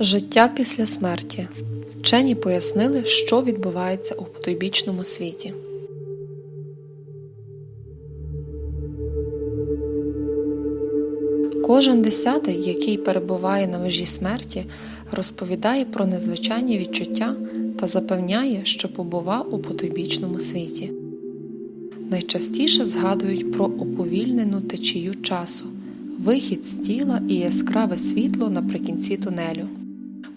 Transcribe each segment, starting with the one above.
Життя після смерті. Вчені пояснили, що відбувається у потойбічному світі. Кожен десятий, який перебуває на межі смерті, розповідає про незвичайні відчуття та запевняє, що побував у потойбічному світі. Найчастіше згадують про оповільнену течію часу, вихід з тіла і яскраве світло наприкінці тунелю.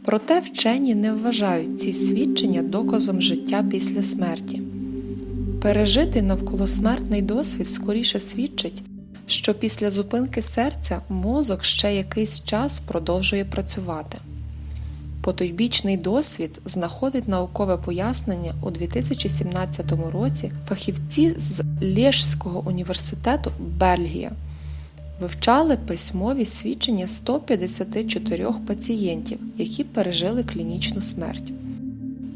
Проте вчені не вважають ці свідчення доказом життя після смерті. Пережитий навколосмертний досвід скоріше свідчить, що після зупинки серця мозок ще якийсь час продовжує працювати. Потойбічний досвід знаходить наукове пояснення у 2017 році фахівці з Лєжського університету Бельгія вивчали письмові свідчення 154 пацієнтів, які пережили клінічну смерть.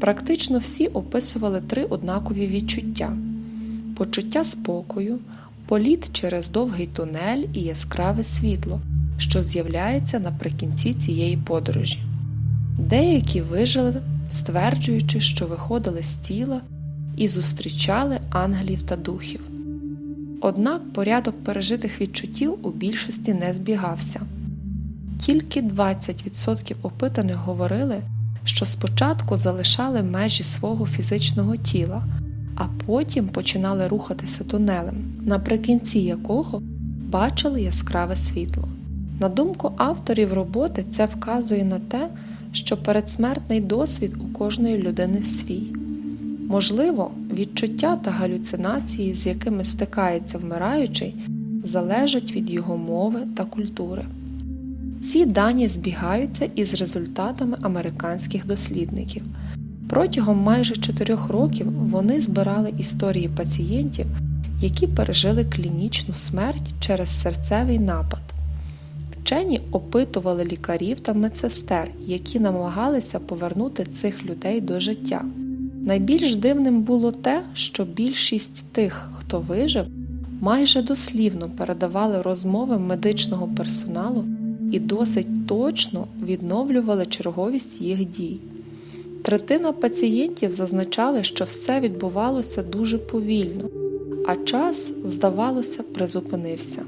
Практично всі описували три однакові відчуття: почуття спокою, політ через довгий тунель і яскраве світло, що з'являється наприкінці цієї подорожі. Деякі вижили, стверджуючи, що виходили з тіла і зустрічали ангелів та духів. Однак порядок пережитих відчуттів у більшості не збігався. Тільки 20% опитаних говорили, що спочатку залишали межі свого фізичного тіла, а потім починали рухатися тунелем, наприкінці якого бачили яскраве світло. На думку авторів роботи, це вказує на те, що передсмертний досвід у кожної людини свій. Можливо, відчуття та галюцинації, з якими стикається вмираючий, залежать від його мови та культури. Ці дані збігаються із результатами американських дослідників. Протягом майже 4 років вони збирали історії пацієнтів, які пережили клінічну смерть через серцевий напад. Вчені опитували лікарів та медсестер, які намагалися повернути цих людей до життя. Найбільш дивним було те, що більшість тих, хто вижив, майже дослівно передавали розмови медичного персоналу і досить точно відновлювали черговість їх дій. Третина пацієнтів зазначали, що все відбувалося дуже повільно, а час, здавалося, призупинився.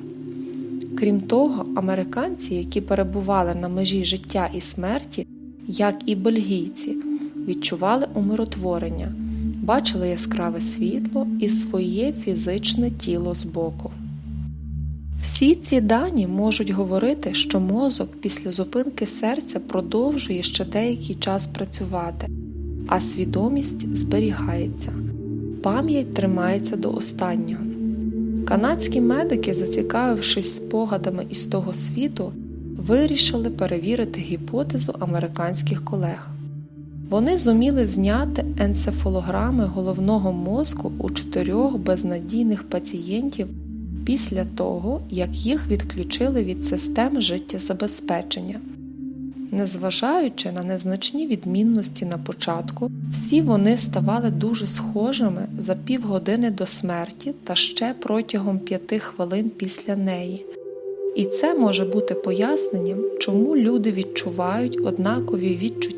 Крім того, американці, які перебували на межі життя і смерті, як і бельгійці, відчували умиротворення, бачили яскраве світло і своє фізичне тіло збоку. Всі ці дані можуть говорити, що мозок після зупинки серця продовжує ще деякий час працювати, а свідомість зберігається, пам'ять тримається до останнього. Канадські медики, зацікавившись спогадами із того світу, вирішили перевірити гіпотезу американських колег. Вони зуміли зняти енцефалограми головного мозку у чотирьох безнадійних пацієнтів після того, як їх відключили від систем життєзабезпечення. Незважаючи на незначні відмінності на початку, всі вони ставали дуже схожими за півгодини до смерті та ще протягом п'яти хвилин після неї. І це може бути поясненням, чому люди відчувають однакові відчуття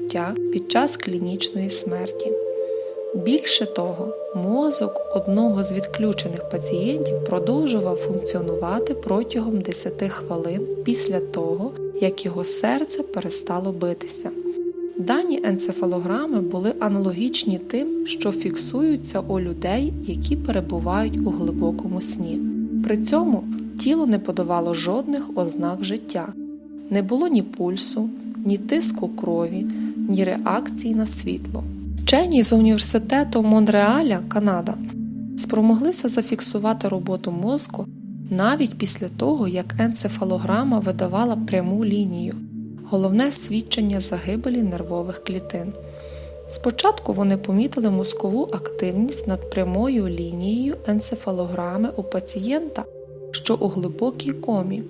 під час клінічної смерті. Більше того, мозок одного з відключених пацієнтів продовжував функціонувати протягом 10 хвилин після того, як його серце перестало битися. Дані енцефалограми були аналогічні тим, що фіксуються у людей, які перебувають у глибокому сні. При цьому тіло не подавало жодних ознак життя, не було ні пульсу, ні тиску крові, ні реакції на світло. Вчені з університету Монреаля, Канада, спромоглися зафіксувати роботу мозку навіть після того, як енцефалограма видавала пряму лінію, головне свідчення загибелі нервових клітин. Спочатку вони помітили мозкову активність над прямою лінією енцефалограми у пацієнта, що у глибокій комі.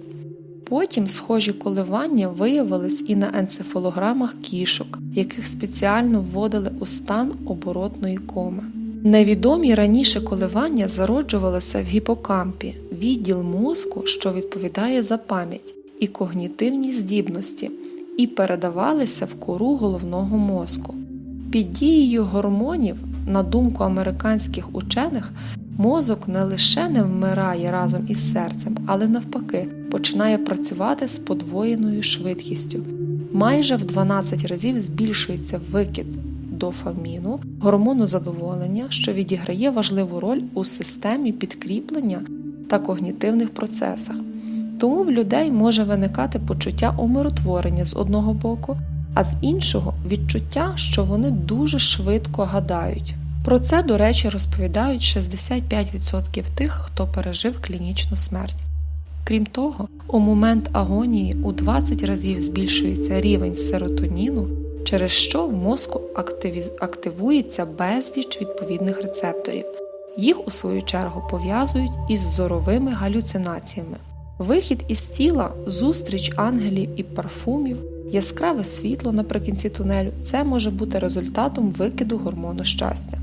Потім схожі коливання виявились і на енцефалограмах кішок, яких спеціально вводили у стан оборотної коми. Невідомі раніше коливання зароджувалися в гіпокампі, відділ мозку, що відповідає за пам'ять і когнітивні здібності, і передавалися в кору головного мозку. Під дією гормонів, на думку американських учених, мозок не лише не вмирає разом із серцем, але навпаки починає працювати з подвоєною швидкістю. Майже в 12 разів збільшується викид дофаміну, гормону задоволення, що відіграє важливу роль у системі підкріплення та когнітивних процесах. Тому в людей може виникати почуття умиротворення з одного боку, а з іншого відчуття, що вони дуже швидко гадають. Про це, до речі, розповідають 65% тих, хто пережив клінічну смерть. Крім того, у момент агонії у 20 разів збільшується рівень серотоніну, через що в мозку активується безліч відповідних рецепторів. Їх, у свою чергу, пов'язують із зоровими галюцинаціями. Вихід із тіла, зустріч ангелів і парфумів, яскраве світло наприкінці тунелю це може бути результатом викиду гормону щастя.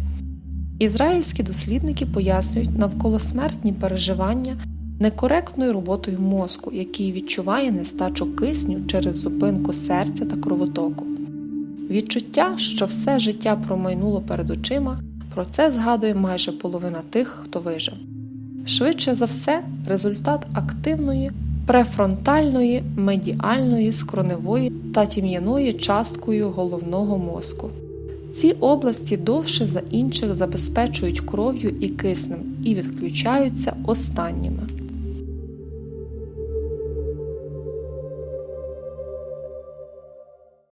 Ізраїльські дослідники пояснюють навколосмертні переживання некоректною роботою мозку, який відчуває нестачу кисню через зупинку серця та кровотоку. Відчуття, що все життя промайнуло перед очима, про це згадує майже половина тих, хто вижив. Швидше за все, результат активної префронтальної, медіальної, скроневої та тім'яної часткою головного мозку. Ці області довше за інших забезпечують кров'ю і киснем і відключаються останніми.